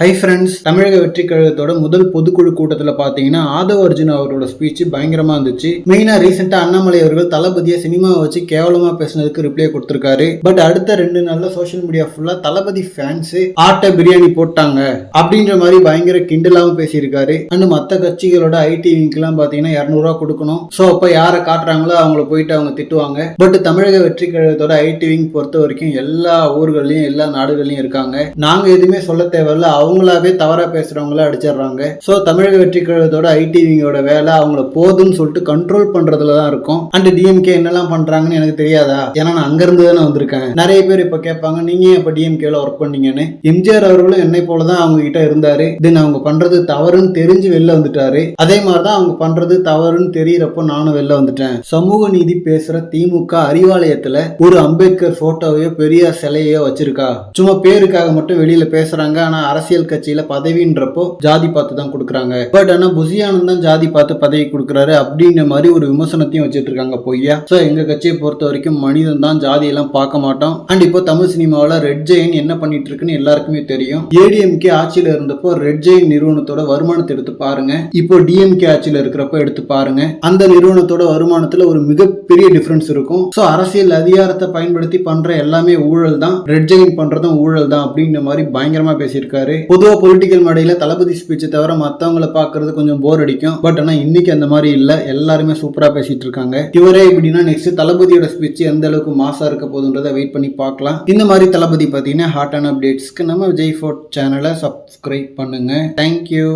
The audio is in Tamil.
ஹை ஃப்ரெண்ட்ஸ் தமிழக வெற்றி கழகத்தோட முதல் பொதுக்குழு கூட்டத்தில் பார்த்தீங்கன்னா ஆதவ அர்ஜுன் அவரோட ஸ்பீச் பயங்கரமா இருந்துச்சு. மெயினாக ரீசெண்டாக அண்ணாமலை அவர்கள் தளபதியை சினிமாவை வச்சு கேவலமா பேசுனதுக்கு ரிப்ளை கொடுத்துருக்காரு. பட் அடுத்த ரெண்டு நாளில் சோஷியல் மீடியா ஃபுல்லாக தளபதி ஃபேன்ஸ் ஆட்டை பிரியாணி போட்டாங்க அப்படின்ற மாதிரி பயங்கர கிண்டலாகவும் பேசியிருக்காரு. அண்ட் மற்ற கட்சிகளோட ஐடி விங்க்லாம் பார்த்தீங்கன்னா இரநூறுவா கொடுக்கணும். ஸோ அப்போ யாரை காட்டுறாங்களோ அவங்கள போயிட்டு அவங்க திட்டுவாங்க. பட் தமிழக வெற்றி கழகத்தோட ஐடி விங் பொறுத்த வரைக்கும் எல்லா ஊர்கள்லையும் எல்லா நாடுகள்லையும் இருக்காங்க. நாங்கள் எதுவுமே சொல்ல தேவையில்ல. அவங்களாவே தவறா பேசுகிறவங்கள அடிச்சிடுறாங்க. ஸோ தமிழக வெற்றி கழகத்தோட ஐடிவிங்கோட வேலை அவங்கள போதும்னு சொல்லிட்டு கண்ட்ரோல் பண்றதுல தான் இருக்கும். அண்ட் டிஎம்கே என்னெல்லாம் பண்றாங்கன்னு எனக்கு தெரியாதா? ஏன்னா நான் அங்கேருந்து தானே வந்திருக்கேன். நிறைய பேர் இப்ப கேட்பாங்க நீங்க இப்போ இப்ப டிஎம்கேல ஒர்க் பண்ணீங்கன்னு? எம்ஜிஆர் அவர்களும் என்னை போல தான் அவங்க கிட்ட இருந்தாரு. தென் அவங்க பண்றது தவறுன்னு தெரிஞ்சு வெளில வந்துட்டாரு. அதே மாதிரி தான் அவங்க பண்றது தவறுன்னு தெரியிறப்போ நானும் வெளில வந்துட்டேன். சமூக நீதி பேசுற திமுக அறிவாலயத்துல ஒரு அம்பேத்கர் ஃபோட்டோவையோ பெரியார் சிலையோ வச்சிருக்கா? சும்மா பேருக்காக மட்டும் வெளியில பேசுறாங்க. ஆனா அரசியல் கட்சியில பதவின்றப்போ ஜாதி பார்த்து தான் கொடுக்குறாங்க. பட் ஆனா புசியானந்த் தான் ஜாதி பார்த்து பதவி கொடுக்குறாரு அப்படின்ற மாதிரி ஒரு விமர்சனத்தையும் வச்சுட்டு இருக்காங்க பொய்யா ஸோ எங்க கட்சியை பொறுத்த வரைக்கும் மனிதன் தான் ஜாதியெல்லாம் பார்க்க மாட்டோம். அண்ட் இப்போ தமிழ் சினிமாவில் ரெட் ஜெயின் என்ன பண்ணிட்டு இருக்குன்னு எல்லாருக்குமே தெரியும். ஏடிஎம்கே ஆட்சியில இருந்தப்போ ரெட் ஜெயின் நிறுவனத்தோட வருமானத்தை எடுத்து பாருங்க. இப்போ டிஎம்கே ஆட்சியில இருக்கிறப்ப எடுத்து பாருங்க. அந்த நிறுவனத்தோட வருமானத்துல ஒரு மிகப்பெரிய டிஃபரன்ஸ் இருக்கும். ஸோ அரசியல் அதிகாரத்தை பயன்படுத்தி பண்ற எல்லாமே ஊழல் தான் ரெட் ஜெயின் பண்றதும் ஊழல் தான் அப்படிங்கிற மாதிரி பயங்கரமா பேசியிருக்காரு பொதுவாக பொலிட்டிக்கல் மேடையில் தளபதி ஸ்பீச்சை தவிர மற்றவங்களை பார்க்கறது கொஞ்சம் போர் அடிக்கும். பட் ஆனால் இன்னைக்கு அந்த மாதிரி இல்லை. எல்லாருமே சூப்பராக பேசிட்டு இருக்காங்க. இவரே எப்படின்னா நெக்ஸ்ட் தளபதியோட ஸ்பீச் எந்த அளவுக்கு மாசா இருக்க போகுதுன்றதை வெயிட் பண்ணி பார்க்கலாம். இந்த மாதிரி தளபதி பார்த்தீங்கன்னா ஹாட் அண்ட் அப்டேட்ஸ்க்கு நம்ம விஜய் ஃபோர்ட் சேனலை சப்ஸ்கிரைப் பண்ணுங்க. Thank you